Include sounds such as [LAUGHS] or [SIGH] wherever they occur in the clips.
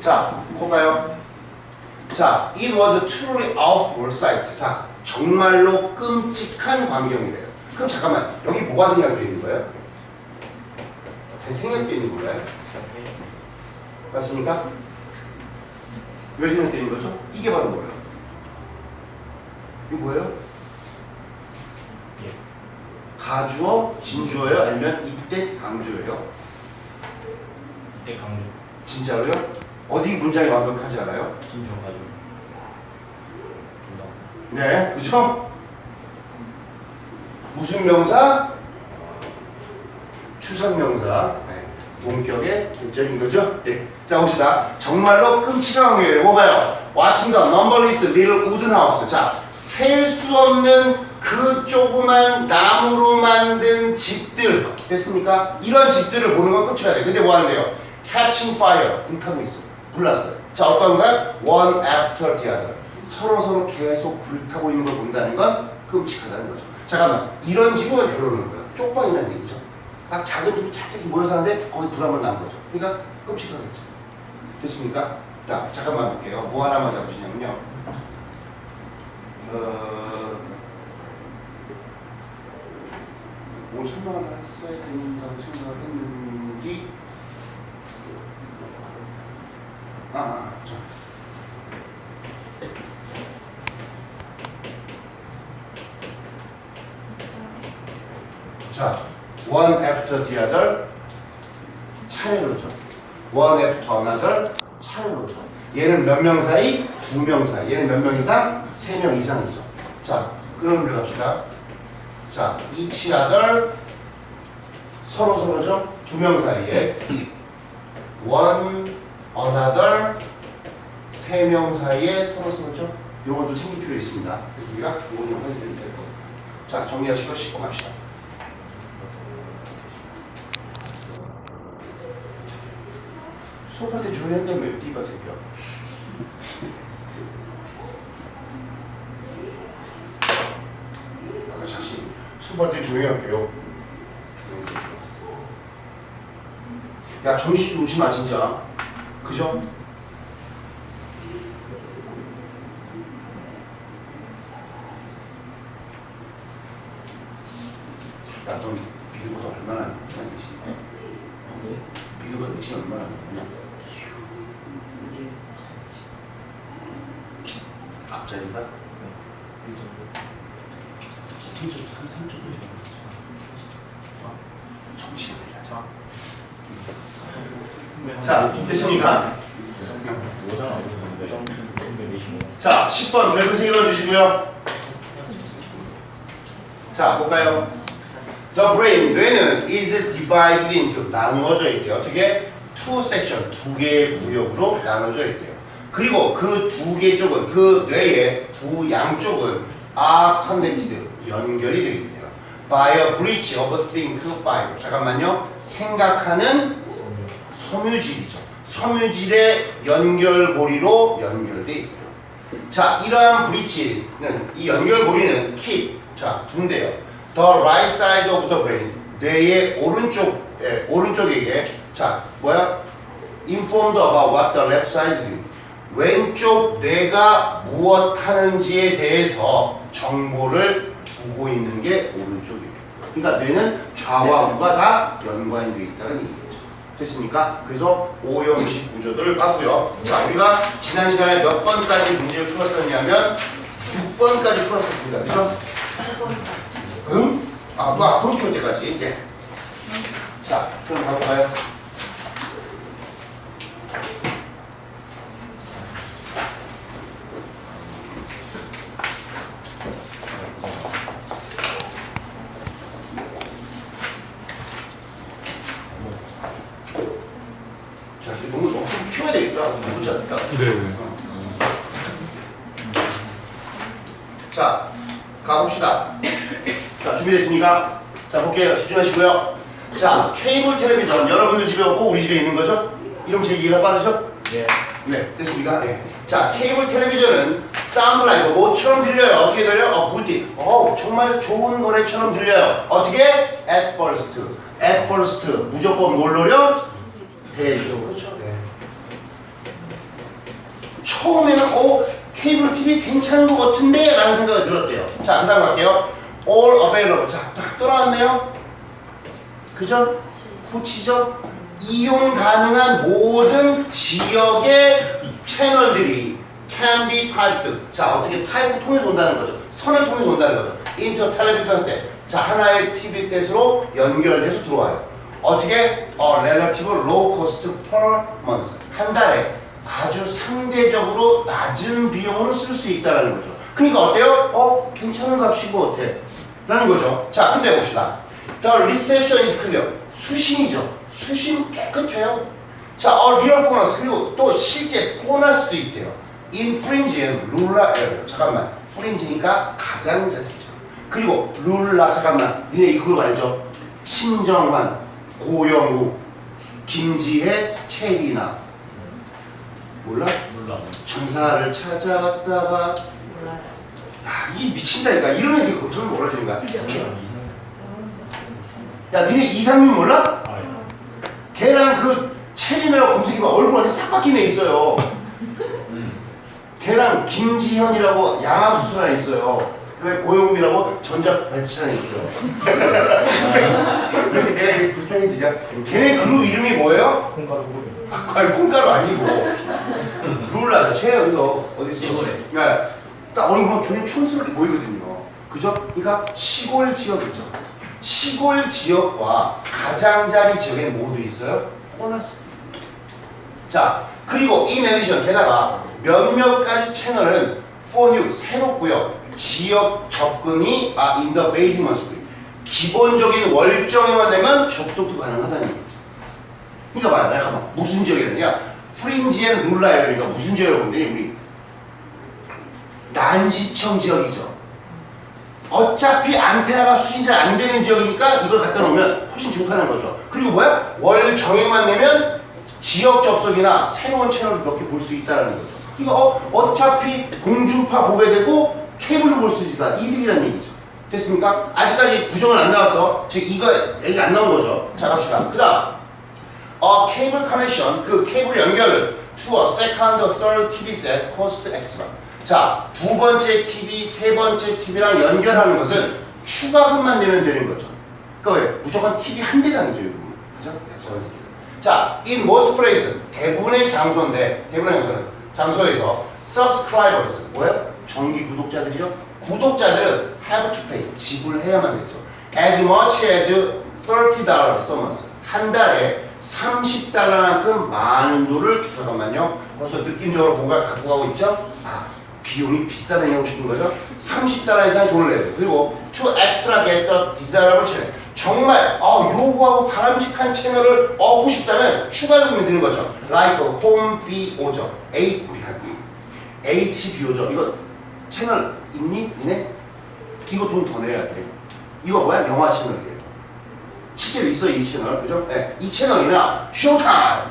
자, 볼까요? 자, it was truly awful sight. 자, 정말로 끔찍한 광경이래요. 그럼 잠깐만, 여기 뭐가 생략되어 있는 거예요? 생략되어 있는 거예요? 맞습니까? 왜 생략되어 있는 거죠? 이게 바로 뭐예요? 이거 뭐예요? 가주어, 진주어예요? 아니면 이때 강주어예요? 이때 강조 진짜로요? 어디 문장이 완벽하지 않아요? 둘다 네, 그죠? 무슨 명사? 추상 명사. 네, 동격의 대절인 거죠? 네. 자, 봅시다. 정말로 끔찍한 경우에요. 뭐가요? Watching the numberless little wooden house. 자, 셀 수 없는 그 조그만 나무로 만든 집들. 됐습니까? 이런 집들을 보는 건 끔찍하다. 근데 뭐 하는데요? Catching fire. 불타고 있어. 불났어요. 자, 어떤가? One after the other. 서로 서로 계속 불타고 있는 걸 본다는 건 끔찍하다는 거죠. 잠깐만, 이런 왜 결혼하는 거야? 쪽방이라는 얘기죠. 막 작은 집이 갑자기 모여 사는데 거기 불 한번 난 거죠. 그러니까 끔찍하겠죠. 됐습니까? 자, 잠깐만 볼게요. 뭐 하나만 잡으시냐면요. 어, 뭘 설명을 했어야 된다고 생각을 했는지. 아, 아, 자. 자, one after the other 차례로죠. one after another 차례로죠. 얘는 몇 명 사이? 두 명 사이. 얘는 몇 명 이상? 세 명 이상이죠. 자, 그럼 들어갑시다. 자, each other 서로 서로죠. 두 명 사이에 one another 세 명 사이에 서로 서로죠. 용어도 챙길 필요 있습니다. 됐습니까? 이거 좀 해주면 될 거예요. 자, 정리하시고 10번 갑시다. 수업할 때 조용히 한다며 왜 띠바 새끼야 아까 [LAUGHS] 자신 수업할 때 조용히 할게요 조용히. 야 정신 놓지 마 진짜 그죠? 야넌 미드보다 얼마나 늦지? 미드보다 늦지 얼마나 늦냐? 앞자리가 이 정도 3점, 3점도 정신을 하자. 자, 됐습니까? 자, 10번 별표 3개만 주시고요. 자, 볼까요? The brain, 뇌는 is divided into, 나누어져 있대요. 어떻게? two section, 두 개의 구역으로 나눠져 있대요. 그리고 그 두 개 쪽은, 그 뇌의 두 양쪽은 are connected, 연결이 되어 있대요. By a bridge of think fiber. 잠깐만요. 생각하는 섬유질이죠. 섬유질의 연결고리로 연결돼 있고요. 자, 이러한 브릿지는 이 연결고리는 keep. 자, 둔데요. The right side of the brain. 뇌의 오른쪽 에, 오른쪽에게 자, 뭐야? informed about what the left side is. 왼쪽 뇌가 무엇 하는지에 대해서 정보를 두고 있는 게 오른쪽이에요. 그러니까 뇌는 좌와 우가 다 연관되어 있다는 얘기겠죠. 됐습니까? 그래서 오형식 구조들을 봤고요. 자, 우리가 지난 시간에 몇 번까지 문제를 풀었었냐면 6번까지 풀었었습니다. 그죠? 응? 아, 뭐 앞으로 키울 때까지. 예. 자, 그럼 가볼까요? 자, 이제 너무 너무 키워야 모르지 않을까? 네. 자, 가봅시다. 자, 준비됐습니까? 자, 볼게요. 집중하시고요. 자, 케이블 텔레비전. 여러분들 집에 없고 우리 집에 있는 거죠? 이러면 제 이해가 빠르죠? 예 네, 됐습니까? 네. 자, 케이블 텔레비전은 사운드 라이브 뭐처럼 들려요? 어떻게 들려요? 어, 굿디. 어, 정말 좋은 거래처럼 들려요. 어떻게? At first. At first. 무조건 뭘 노려? 대조. 그렇죠. 네. 처음에는 어 케이블 TV 괜찮은 것 같은데 라는 생각이 들었대요. 자, 그 다음 갈게요. All available. 자, 딱 떠나왔네요. 그죠? 후치죠? 이용 가능한 모든 지역의 채널들이 can be piped. 자, 어떻게 파이프 통해서 온다는 거죠. 선을 통해서 온다는 거죠. into television set. 자, 하나의 TV 셋으로 연결돼서 들어와요. 어떻게? 어, relative low cost per month. 한 달에 아주 상대적으로 낮은 비용으로 쓸 수 있다는 거죠. 그러니까 어때요? 어, 괜찮은 것 같아. 라는 거죠. 자, 근데 봅시다. The reception is clear. 수신이죠. 수신 깨끗해요. 자, 어, 리얼 보너스. 그리고 또 실제 보너스도 있대요. infringe and rural error. 잠깐만. fringe니까 가장자리죠. 그리고 룰라 잠깐만. 니네 이거 알죠? 신정환, 고영우, 김지혜, 채리나. 몰라? 몰라. 전사를 찾아왔사봐. 몰라요. 야, 이 미친다니까. 이런 애들 저는 몰라주는 거야. 야, 니네 이상민 몰라? 아, 예. 걔랑 그 체리나라고 검색해봐. 얼굴 완전 싹 바뀐 애 있어요. 음. 걔랑 김지현이라고 양압 수술한 애 있어요. 그다음에 고영욱이라고 전자 애 있죠. 그렇게 내가 이렇게 불쌍해지냐? 걔네 그룹 이름이 뭐예요? 콩가루 고르기. 아니 콩가루 아니고 룰라죠. 최 이거 어디 있어? 시골에. 네. 딱 얼굴 보면 전혀 촌스럽게 보이거든요. 그죠? 그러니까 시골 지역이죠. 시골 지역과 가장자리 지역에 모두 있어요. 보너스. 자, 그리고 이 내디션 게다가 몇몇 가지 채널은 new 새롭고요. 지역 접근이 아 basic must be 기본적인 월정에만 되면 접속도 가능하다는 거죠. 그러니까 봐요. 내가 가만 무슨 지역이냐? 프린지앤 룰라예요. 그러니까 무슨 지역이라고 근데 우리 난시청 지역이죠. 어차피 안테나가 수신 잘 안 되는 지역이니까 이걸 갖다 놓으면 훨씬 좋다는 거죠. 그리고 뭐야? 월 정액만 내면 지역 접속이나 새로운 채널을 몇 개 볼 수 있다는 거죠. 그러니까 어, 어차피 공중파 보게 되고 케이블로 볼 수 있다. 이득이라는 얘기죠. 됐습니까? 아직까지 부정은 안 나왔어. 즉 이거 얘기 안 나온 거죠. 자 갑시다. 그 다음 어 케이블 커넥션 그 케이블 연결을 to a second third TV set cost extra. 자, 두 번째 TV, 세 번째 TV랑 연결하는 것은 추가금만 내면 되는 거죠. 그러니까 왜? 무조건 TV 한 대당이죠, 이거. 그죠? 네. 자, in most places 대부분의 장소인데 대부분의 장소는 장소에서 subscribers 뭐예요? 정기 구독자들이죠. 구독자들은 have to pay 지불해야만 되죠. As much as 30 dollars a month 한 달에 30달러만큼 많은 돈을 주잠깐만요. 벌써 느낌적으로 뭔가 갖고 가고 있죠? 아, 비용이 비싸다는 얘기 싶은 거죠? 30달러 이상 돈을 내야 돼요. 그리고 to extra get the desirable channel. 정말 어, 요구하고 바람직한 채널을 얻고 싶다면 추가 요금이 드는 거죠. like home BO죠. HBO죠. 이거 채널 있니? 있네? 이거 돈 더 내야 돼. 이거 뭐야? 영화 채널이에요. 실제로 있어요, 이 채널. 그죠? 네, 이 채널이나 쇼타임.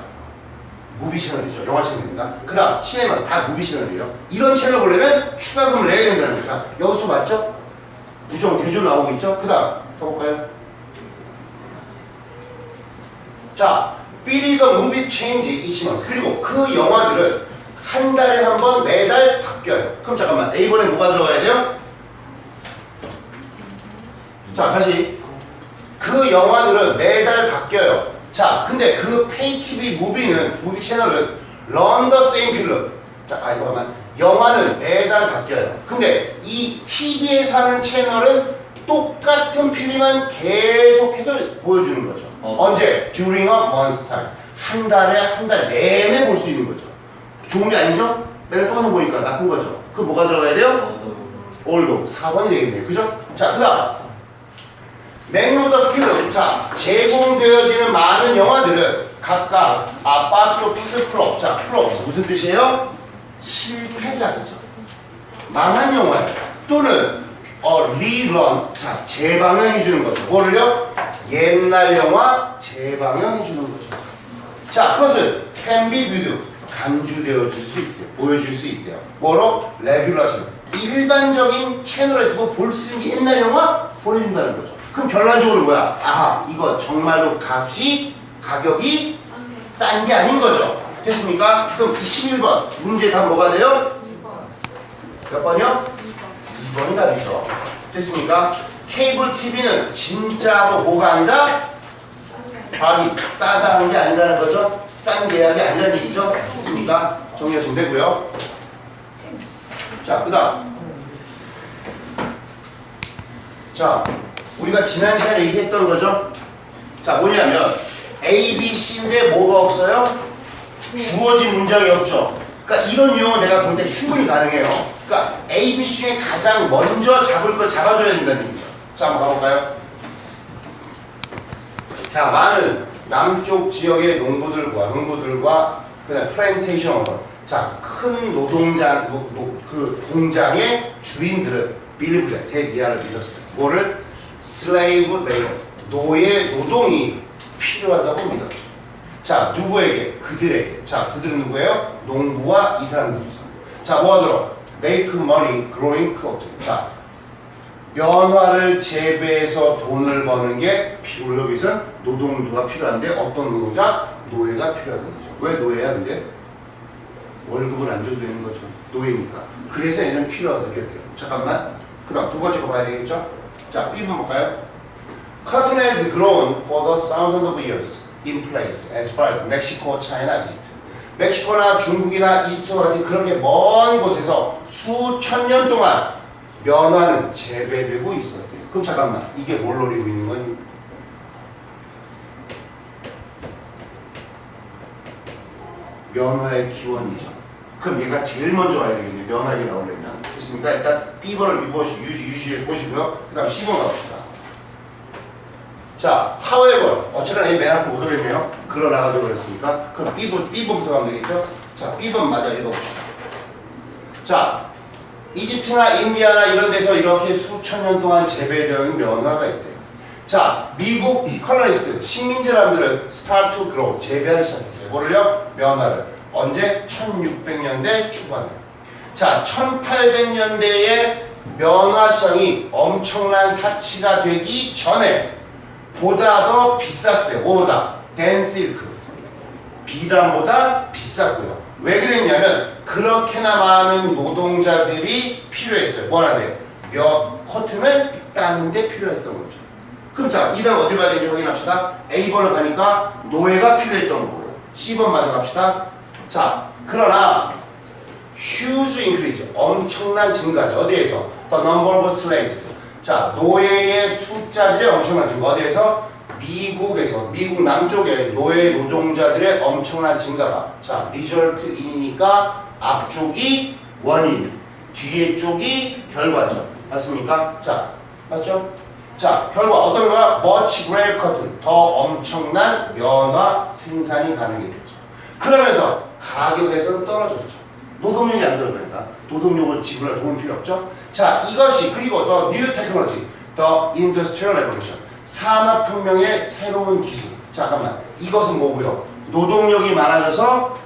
무비 채널이죠. 영화 채널입니다. 그 다음, 시네마 다 무비 채널이에요. 이런 채널 보려면 추가금을 내야 된다는 거죠. 여기서 맞죠? 부정, 대조 나오고 있죠? 그 다음, 써볼까요? 자, 삐리더 무비스 체인지 이치먼스. 그리고 그 영화들은 한 달에 한 번 매달 바뀌어요. 그럼 잠깐만, A번에 뭐가 들어가야 돼요? 자, 다시. 그 영화들은 매달 바뀌어요. 자, 근데 그 페이 TV 무비는 무비 채널은 런더 세임 필름. 자, 아 이거 만 영화는 매달 바뀌어요. 근데 이 TV에서 하는 채널은 똑같은 필름만 계속해서 보여주는 거죠. 어. 언제? During a month's time. 한 달에 한 달 내내 볼 수 있는 거죠. 좋은 게 아니죠? 내가 똑같은 거 보니까 나쁜 거죠. 그럼 뭐가 들어가야 돼요? 올도 4번이 되겠네요. 그죠? 자, 그 다음. 맥노더 필름. 자, 제공되어지는 많은 영화들은 각각 아, 박스 오피스 플롭. 자, 플롭. 무슨 뜻이에요? 실패작이죠. 망한 영화예요. 또는 어, 리런. 자, 재방영 해 주는 거죠. 뭐를요? 옛날 영화 재방영 해 주는 거죠. 자, 그것은 can be viewed. 간주되어질 수 있대요. 보여줄 수 있대요. 뭐로? 레귤러 채널. 일반적인 채널에서도 볼 수 있는 옛날 영화 보내준다는 거죠. 그럼 결론적으로 뭐야? 아하, 이거 정말로 값이, 가격이 싼 게 아닌 거죠. 됐습니까? 그럼 21번 문제 답 뭐가 돼요? 2번. 몇 번이요? 2번. 2번이 답이죠. 됐습니까? 케이블 TV는 진짜로 뭐가 아니다? 발이 싸다는 게 아니라는 거죠. 싼 계약이 아니라는 얘기죠. 됐습니까? 정리하시면 되고요. 자, 그 다음. 자, 우리가 지난 시간에 얘기했던 거죠. 자, 뭐냐면 A, B, C인데 뭐가 없어요? 주어진 문장이 없죠. 그러니까 이런 유형은 내가 볼 때 충분히 가능해요. 그러니까 A, B, C 중에 가장 먼저 잡을 걸 잡아줘야 된다는 얘기죠. 자, 한번 가볼까요? 자, 많은 남쪽 지역의 농부들과 농부들과 그다음 플랜테이션 오너. 자, 큰 노동장 노, 노, 그 공장의 주인들은 빌리브레 대기아를 믿었어요. 뭐를 슬레이브 레이버 노예 노동이 필요하다고 믿었죠. 자, 누구에게? 그들에게. 자, 그들은 누구예요? 농부와 이 사람들이죠. 자, 뭐 하도록? Make money growing crop. 자, 면화를 재배해서 돈을 버는 게 필요 여기서 노동도가 필요한데 어떤 노동자? 노예가 필요하다는 거죠. 왜 노예야 근데? 월급을 안 줘도 되는 거죠. 노예니까. 그래서 얘는 필요하다 느꼈대요. 잠깐만. 그 다음 두 번째 거 봐야 되겠죠? 자, B번 볼까요? Cotton has grown for the thousands of years in place as far as Mexico, China, Egypt. 멕시코나 중국이나 이집트 같은 그렇게 먼 곳에서 수천 년 동안 면화는 재배되고 있었대요. 그럼 잠깐만 이게 뭘 노리고 있는 거니? 면화의 기원이죠. 그럼 얘가 제일 먼저 와야 되겠네. 면화에 나오려면. 됐습니까? 일단 B번을 유보시, 유지, 유지해 보시고요. 그 다음 C번 가봅시다. 자, however, 어쨌거나 앞에 못 오겠네요. 그러나가지고 그랬으니까. 그럼 B번, B번부터 가면 되겠죠? 자, B번 맞아 읽어봅시다. 자, 이집트나 인디아나 이런 데서 이렇게 수천 년 동안 재배되어 있는 면화가 있대요. 자, 미국 컬러리스트, 식민지람들은 스타트 투 그로우, 재배하기 시작했어요. 뭐를요? 면화를. 언제? 1600년대 초반에. 자, 1800년대에 면화 시장이 엄청난 사치가 되기 전에 보다 더 비쌌어요. 뭐보다? 댄실크. 비단보다 비쌌고요. 왜 그랬냐면 그렇게나 많은 노동자들이 필요했어요. 뭐하는데? 몇 코튼을 따는데 필요했던 거죠. 그럼 자, 이단 어디 봐야 되는지 확인합시다. A번을 가니까 노예가 필요했던 거고요. C번 맞아 갑시다. 자, 그러나 huge increase, 엄청난 증가죠. 어디에서? The number of slaves. 자, 노예의 숫자들의 엄청난 증가. 어디에서? 미국에서, 미국 남쪽의 노예 노동자들의 엄청난 증가가. 자, 리절트이니까 앞쪽이 원인, 뒤에 쪽이 결과죠. 맞습니까? 자, 맞죠? 자, 결과 어떤 거야? much greater cotton. 더 엄청난 면화 생산이 가능해졌죠. 그러면서 가격에서는 떨어졌죠. 노동력이 안 들어가니까 노동력을 지불할 돈은 필요 없죠. 자, 이것이 그리고 더 뉴 테크놀로지, 더 인더스트리얼 레볼루션, 산업혁명의 새로운 기술. 잠깐만, 이것은 뭐고요? 노동력이 많아져서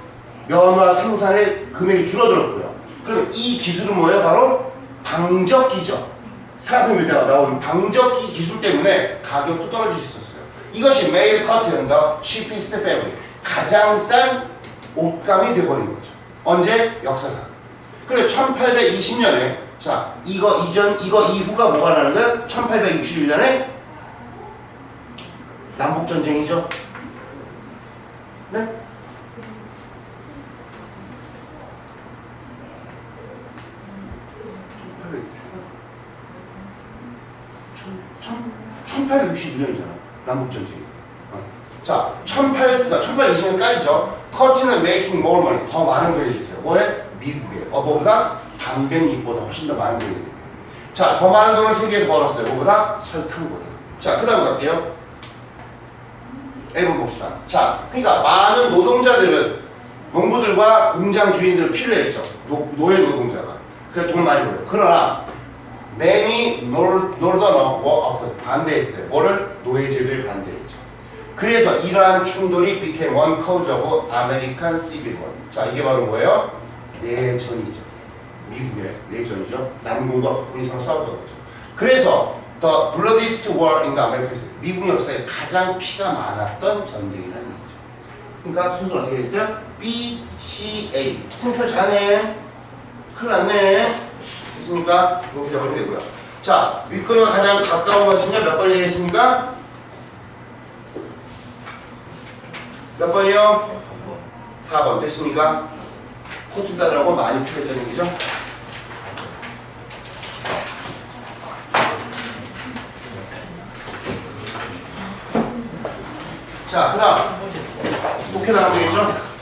면화 생산의 금액이 줄어들었고요. 그럼 이 기술은 뭐예요? 바로 방적기죠. 산업혁명에 나온 방적기 기술 때문에 가격도 떨어질 수 있었어요. 이것이 메일 커튼, 더 cheapest fabric, 가장 싼 옷감이 되어버린 거죠. 언제? 역사상. 그래 1820년에 자 이거 이전 이거 이후가 뭐가 나는 거야? 1861년에 남북 전쟁이죠. 네? 천- 1861년이잖아. 남북전쟁이. 어. 자, 18, 그러니까 1820년까지죠. 메이킹 more money. 더 많은 돈이 있어요. 뭐에? 미국에. 어, 뭐보다? 담배잎보다 훨씬 더 많은 돈이 있어요. 자, 더 많은 돈을 세계에서 벌었어요. 뭐보다? 설탕보다. 자, 그 다음 갈게요. A번 봅시다. 자, 그러니까 많은 노동자들은 농부들과 공장 주인들은 필요했죠. 노, 노예 노동자가. 그래서 돈 많이 벌어요. 그러나 many nor- northerner. 반대했어요. 뭐를? 노예제도에 반대했죠. 그래서 이러한 충돌이 became one cause of American Civil War. 자, 이게 바로 뭐예요? 내전이죠. 미국의 내전이죠. 남군과 북군이 서로 싸웠던 거죠. 그래서 the bloodiest war in the Americas. 미국 역사에 가장 피가 많았던 전쟁이라는 얘기죠. 그러니까 순서가 어떻게 됐어요? B, C, A. 승표 자네. 큰일 났네. 됐습니까? 이렇게 잡으면 되고요. 자, 윗거리가 가장 가까운 것이냐 몇 번이겠습니까? 몇 번이요? 4번. 됐습니까? 코트 따라고 많이 풀렸다는 얘기죠? 자, 그 다음. 이렇게 나가면 되겠죠?